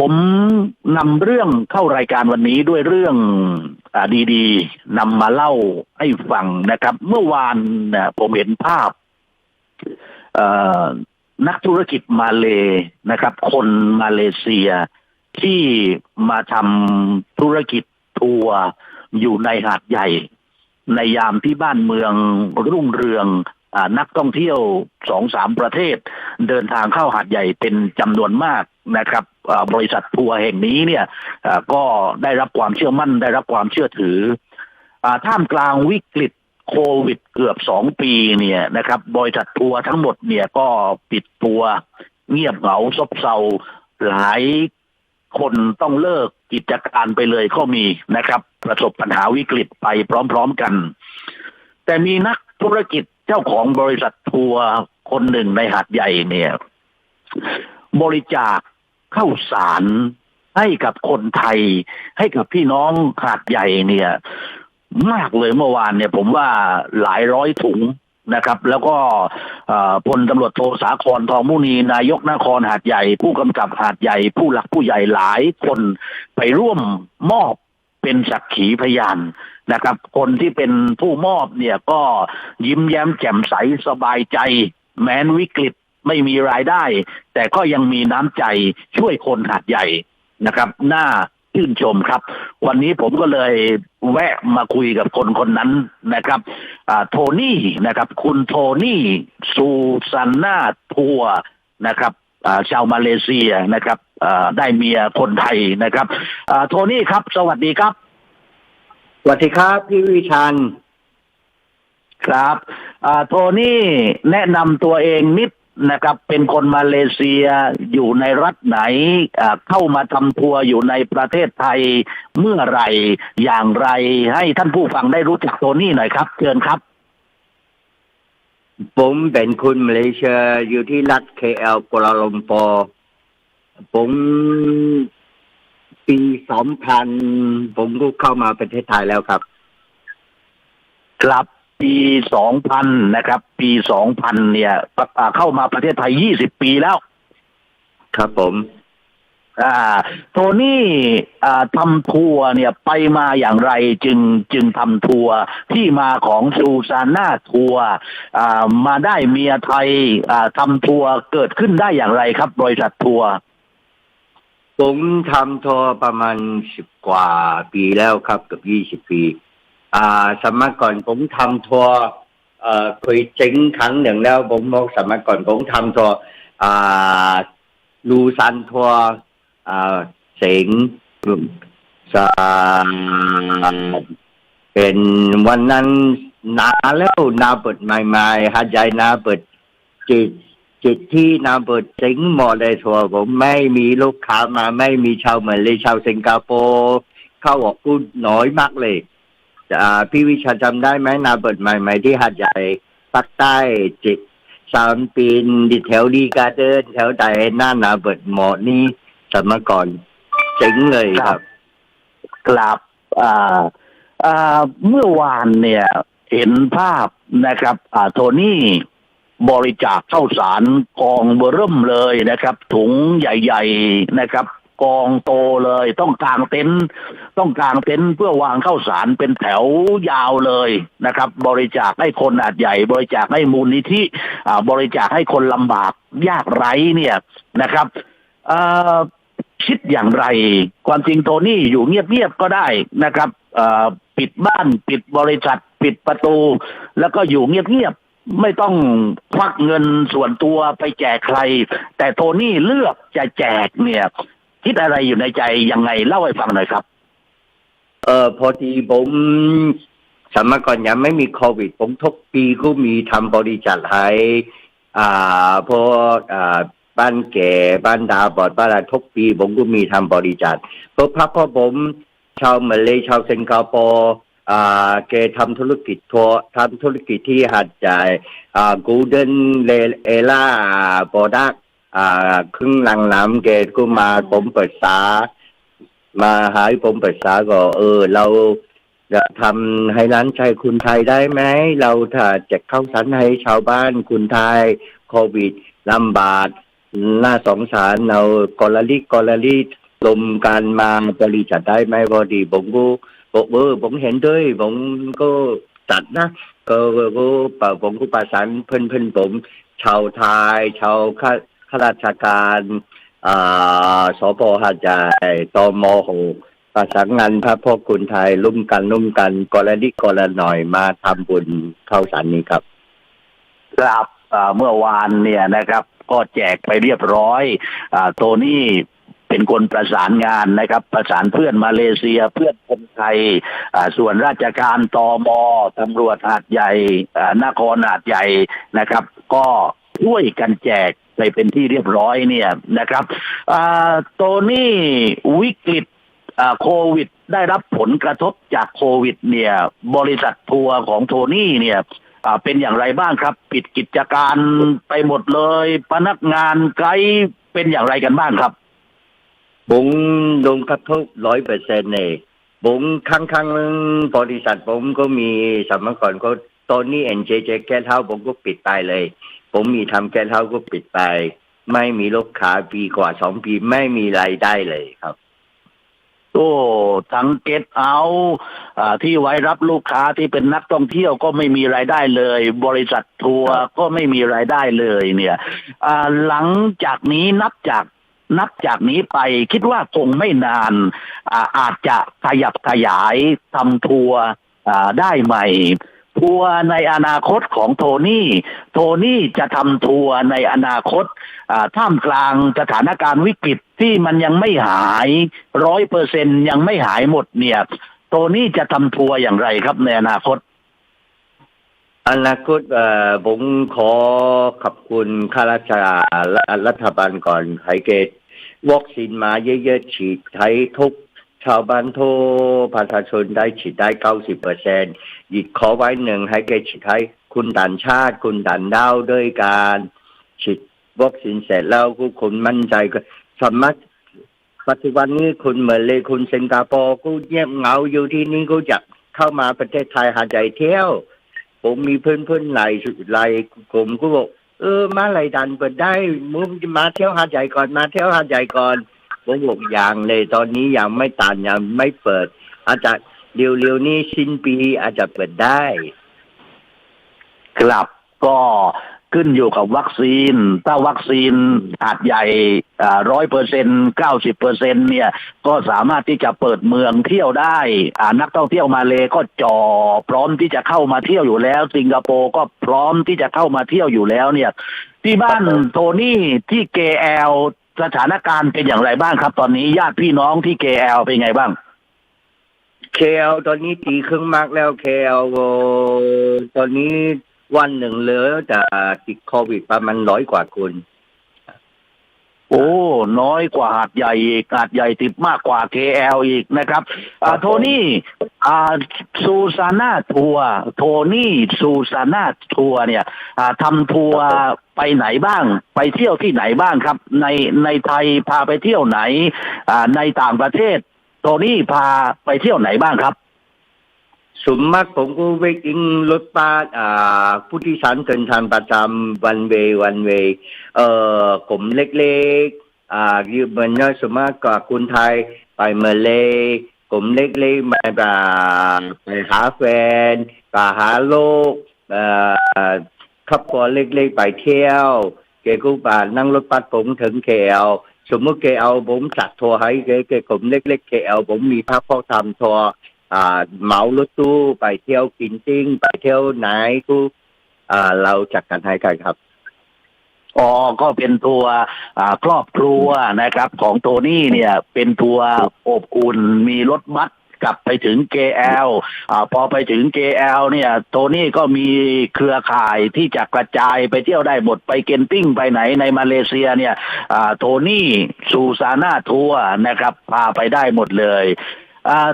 ผมนำเรื่องเข้ารายการวันนี้ด้วยเรื่องอดีๆนำมาเล่าให้ฟังนะครับ เมื่อวานนะผมเห็นภาพนักธุรกิจมาเลนะครับ คนมาเลเซียที่มาทำธุรกิจทัวร์อยู่ในหาดใหญ่ ในยามที่บ้านเมืองรุ่งเรือง นักท่องเที่ยวสองสามประเทศ เดินทางเข้าหาดใหญ่เป็นจำนวนมากนะครับบริษัททัวร์แห่งนี้เนี่ยก็ได้รับความเชื่อมั่นได้รับความเชื่อถืออท่ามกลางวิกฤตโควิดเกือบสองปีเนี่ยนะครับบริษัททัวร์ทั้งหมดเนี่ยก็ปิดตัวเงียบเหงาซบเซาหลายคนต้องเลิกกิจการไปเลยก็มีนะครับ ประสบปัญหาวิกฤตไปพร้อม ๆกัน แต่มีนักธุรกิจ เจ้าของบริษัททัวร์คนหนึ่งในหาดใหญ่เนี่ย บริจาคเข้าสารให้กับคนไทย ให้กับพี่น้องหาดใหญ่เนี่ย มากเลยเมื่อวานเนี่ย ผมว่าหลายร้อยถุงนะครับ แล้วก็พลตำรวจโทสาครทองมุนีนายกนครหาดใหญ่ ผู้กำกับหาดใหญ่ ผู้หลักผู้ใหญ่หลายคนไปร่วมมอบ เป็นสักขีพยานนะครับ คนที่เป็นผู้มอบเนี่ยก็ยิ้มแย้มแจ่มใสสบายใจ แม้นวิกฤตไม่มีรายได้ แต่ก็ยังมีน้ำใจช่วยคนหาดใหญ่นะครับน่าชื่นชมครับ วันนี้ผมก็เลยแวะมาคุยกับคนคนนั้นนะครับโทนี่นะครับ คุณโทนี่ซูซานนาทัวนะครับชาวมาเลเซียนะครับ ได้เมียคนไทยนะครับอ่าโทนี่ครับ สวัสดีครับ สวัสดีครับ พี่วิชันครับอ่าโทนี่แนะนำตัวเองนิดนะครับ เป็นคนมาเลเซียอยู่ในรัฐไหนอ่าเข้ามาทำทัวร์อยู่ในประเทศไทยเมื่อไหรอย่างไร ให้ท่านผู้ฟังได้รู้จักโทนี่หน่อยครับเชิญครับ ผมเป็นคนมาเลเซียอยู่ที่รัฐเคเอลกัวลาลัมปอร์ ผมปีสองพันผมก็เข้ามาประเทศไทยแล้วครับ ครับปีสองพันนะครับ ปีสองพันเนี่ยเข้ามาประเทศไทยยี่สิบปีแล้ว ครับผม อ่า โทนี่อ่าทำทัวร์เนี่ยไปมาอย่างไรจึงจึงทำทัวร์ที่มาของซูซาน่าทัวร์อ่ามาได้เมียไทย อ่าทำทัวร์เกิดขึ้นได้อย่างไรครับ บริษัททัวร์ ผมทำทัวร์ประมาณสิบกว่าปีแล้วครับเกับยี่สิบปี อ่า สมัยก่อนผมทำทัวร์เอ่อเคยเจ๊งครั้งหนึ่งแล้ว ผมบอกสมัยก่อนผมทำทัวร์อ่าลูซันทัวร์อ่าเสงสาเป็นวันนั้นนาแล้วนาเปิดใหม่ๆหาดใหญ่นาเปิดจุด จุดที่นาเปิดเจ๊งหมดเลยทัวร์ผมไม่มีลูกค้ามาไม่มีชาวมาเลยชาวสิงคโปร์เข้าออกพูดน้อยมากเลยอ่าพี่วิชาจำได้ไหมนาเปิดใหม่ ๆ ที่หาดใหญ่ภาคใต้จิตสามปีนดิแถวดีการเดินแถวใดหน้านาเปิดหมอนี่สมัยก่อนเจ๋งเลยครับกลับอ่าอ่าเมื่อวานเนี่ย เห็นภาพนะครับ อ่าโทนี่ บริจาคข้าวสารกองเบอร์เริ่มเลยนะครับ ถุงใหญ่ ๆนะครับ กองโตเลยต้องกางเต็นท์ต้องกางเต็นท์เพื่อวางข้าวสารเป็นแถวยาวเลยนะครับ บริจาคให้คนอาจใหญ่ บริจาคให้มูลนิธิอ่าบริจาคให้คนลำบากยากไร้เนี่ยนะครับคิดอย่างไร ความจริงโทนี่อยู่เงียบๆก็ได้นะครับอ่อปิดบ้านปิดบริษัท ปิดประตู แล้วก็อยู่เงียบๆ ไม่ต้องควักเงินส่วนตัวไปแจกใคร แต่โทนี่เลือกจะแจกเนี่ย คิดอะไรอยู่ในใจยังไงเล่าให้ฟังหน่อยครับ เออพอดีผมสมัยก่อนยังไม่มีโควิด ผมทุกปีก็มีทำบริจาคให้อ่าพวกอ่าบ้านแก่บ้านดาบอดบ้านอะไรทุกปีผมก็มีทำบริจาคเพราะพักพราะผมชาวมาเลยชาวสิงคโปร์ แกทำธุรกิจทัวร์ทำธุรกิจที่หัดใหญ่อ่ากูเดนเลเอล่าโปรดักอ่าครึ่งหลังน้ำแกก็มาผมเปิดสามาหาผมปรึกษาก็ เออ เราจะทำให้ร้านชายคุณไทยได้ไหม เราถ้าแจกข้าวสารให้ชาวบ้านคุณไทยโควิดลำบากน่าสงสารเรากอลลิกอลลิลมกันมาบริจาคได้ไหมพอดีผมก็ บอกเออผมเห็นด้วย ผมก็จัดนะ ก็ก็ปผมก็ประสานเพื่อนเพื่อนผม ชาวไทย ชาวข้าข้าราชการอ่าสพหาดใหญ่ตมหกประสานงานพระพ่อคุณไทยร่วมกันร่วมกันกรณีกรณหน่อยมาทำบุญเข้าสารนี้ครับครับเมื่อวานเนี่ยนะครับ ก็แจกไปเรียบร้อยอาโทนี่ เป็นคนประสานงานนะครับ ประสานเพื่อนมาเลเซียเพื่อนคนไทยส่วนราชการตอมตำรวจหาดใหญ่นครหาดใหญ่นะครับ ก็ช่วยกันแจกไปเป็นที่เรียบร้อยเนี่ยนะครับโตนี่วิกฤตโควิดได้รับผลกระทบจากโควิด เนี่ย บริษัททัวร์ของโทนี่เนี่ยเป็นอย่างไรบ้างครับ ปิดกิจการไปหมดเลย พนักงานไกด์เป็นอย่างไรกันบ้างครับ ผมโดนกระทบร้อยเปอร์เซ็นต์เลยผมครั้งครั้งบริษัทผมก็มีสมัยก่อนก็ตอนนี้เอ็นเจเจแก้เท้าผมก็ปิดไปเลย ผมมีทำแก้เท้าก็ปิดไป ไม่มีลูกค้าปีกว่าสองปีไม่มีรายได้เลยครับโอ้ทั้งเก็ตเอาที่ไว้รับลูกค้าที่เป็นนักท่องเที่ยวก็ไม่มีรายได้เลย บริษัททัวร์ก็ไม่มีรายได้เลย เนี่ยหลังจากนี้นับจาก นับจากนี้ไปคิดว่าคงไม่นานอาอาจจะขยับขยายทำทัวร์ได้ใหม่ทัวร์ในอนาคตของโทนี่ โทนี่จะทำทัวร์ในอนาคตท่ามกลางสถานการณ์วิกฤตที่มันยังไม่หายร้อยเปอร์เซ็นยังไม่หายหมดเนี่ย โทนี่จะทำทัวร์อย่างไรครับในอนาคต อนาคตผมขอขอบคุณข้าราชการรัฐบาลก่อนให้เกต วัคซีนมาเยอะๆฉีดให้ทุกชาวบ้านทั่วประชาชนได้ฉีดได้เก้าสิบเปอร์เซ็นอีกขอไว้หนึ่งให้เกฉีดให้คุณต่างชาติ คุณต่างดาวด้วยการฉีดวัคซีนเสร็จแล้วคุณมั่นใจก็สามารถปัจจุบันนี้คุณเมเลยคุณสิงคโปร์ก็เงียบเหงาอยู่ที่นี่ก็อยากเข้ามาประเทศไทยหาใจเที่ยว ผมมีเพื่อนๆหลายหลายกลุ่มก็บอก เออมาไหลดันเปิดได้มึงมาเที่ยวหาดใหญ่ก่อนมาเที่ยวหาดใหญ่ก่อนผมบอกอย่างเลยตอนนี้ยังไม่ตันยังไม่เปิด อาจจะเร็วๆนี้สิ้นปีอาจจะเปิดได้ ครับก็ ขึ้นอยู่กับวัคซีน ถ้าวัคซีนอาจใหญ่ร้อยเปอร์เซ็นเก้าสิบเปอร์เซ็นเนี่ย ก็สามารถที่จะเปิดเมืองเที่ยวได้อ่านักท่องเที่ยวมาเลก็จอพร้อมที่จะเข้ามาเที่ยวอยู่แล้ว สิงคโปร์ก็พร้อมที่จะเข้ามาเที่ยวอยู่แล้วเนี่ย ที่บ้านโทนี่ที่เกแอลสถานการณ์เป็นอย่างไรบ้างครับ ตอนนี้ญาติพี่น้องที่เกแอลเป็นไงบ้างเคลตอนนี้ตีครึ่งมากแล้วเคลตอนนี้ วันหนึ่งเหลือแต่ติดโควิดประมาณร้อยกว่าคน โอ้ น้อยกว่าหาดใหญ่อีกหาดใหญ่ติดมากกว่า KL อีกนะครับอ่าโทนี่อ่าซูซาน่าทัวร์โทนี่ซูซาน่าทัวร์เนี่ย อ่าทำทัวร์ไปไหนบ้าง ไปเที่ยวที่ไหนบ้างครับ ในในไทยพาไปเที่ยวไหน อ่าในต่างประเทศ โทนี่พาไปเที่ยวไหนบ้างครับ ส่วนมากผมก็ไปกินรถบัสอ่าผู้ที่สันเดินทางประจำวันเววันเวเอ่อกลุ่มเล็กๆอ่าอยู่เหมือนส่วนมากกับคนไทยไปเมาเลยกลุ่มเล็กๆมาแบบไปหาแฟนไปหาโลกเอ่อครอบครัวเล็กๆไปเที่ยว เกก็บานั่งรถบัสผมถึงเคลสมมติเคลผมจัดทัวร์ให้เกเกกลุ่มเล็กๆเคลผมมีพักพ่อทำทัวร์ เมารถตู้ไปเที่ยวกินติ้งไปเที่ยวไหนก็เราจัดการให้กันครับอ๋อก็เป็นทัวครอบครัวนะครับ ของโทนี่เนี่ย เป็นทัวร์อบอุ่นมีรถบัสกลับไปถึง KL อ่าพอไปถึง KL เนี่ย โทนี่ก็มีเครือข่ายที่จะกระจายไปเที่ยวได้หมดไปเกนติ้งไปไหนในมาเลเซียเนี่ยอ่าโทนี่ซูซาน่าทัวร์นะครับ พาไปได้หมดเลยอ่า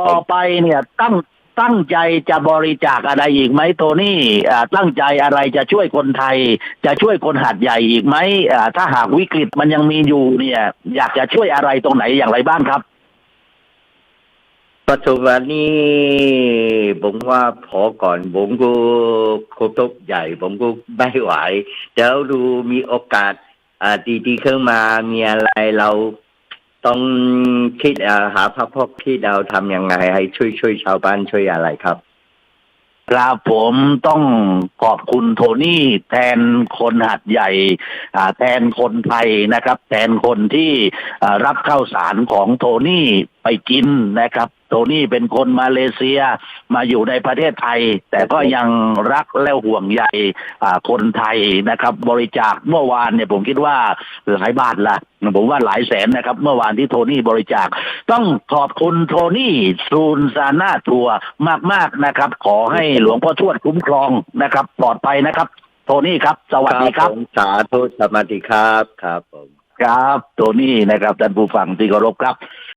ต่อไปเนี่ยตั้งตั้งใจจะบริจาคอะไรอีกไหมโทนี่อ่าตั้งใจอะไรจะช่วยคนไทย จะช่วยคนหัดใหญ่อีกไหมอ่าถ้าหากวิกฤตมันยังมีอยู่เนี่ย อยากจะช่วยอะไรตรงไหนอย่างไรบ้างครับปัจจุบันนี้ผมว่าพอก่อนผมก็โคตกใหญ่ ผมก็ไม่ไหวเดี๋ยวดูมีโอกาสอ่าดีๆขึ้นมามีอะไรเรา ต้องคิดเอ่อหาพระพกคิดเอาทำยังไง ให้ช่วยช่วยชาวบ้านช่วยอะไรครับครับผมต้องขอบคุณโทนี่แทนคนหัดใหญ่อ่าแทนคนไทยนะครับ แทนคนที่รับข้าวสารของโทนี่ไปกินนะครับ โทนี่เป็นคนมาเลเซียมาอยู่ในประเทศไทย แต่ก็ยังรักและห่วงใยอ่าคนไทยนะครับ บริจาคเมื่อวานเนี่ยผมคิดว่าหลายบาทละผมว่าหลายแสนนะครับ เมื่อวานที่โทนี่บริจาค ต้องขอบคุณโทนี่ซูนซาน่าทัวร์มากๆนะครับ ขอให้หลวงพ่อทวดคุ้มครองนะครับ ปลอดภัยนะครับ โทนี่ครับ สวัสดีครับผมสาธุสวัสดีครับครับผมครับ โทนี่นะครับท่านผู้ฟังที่เคารพครับ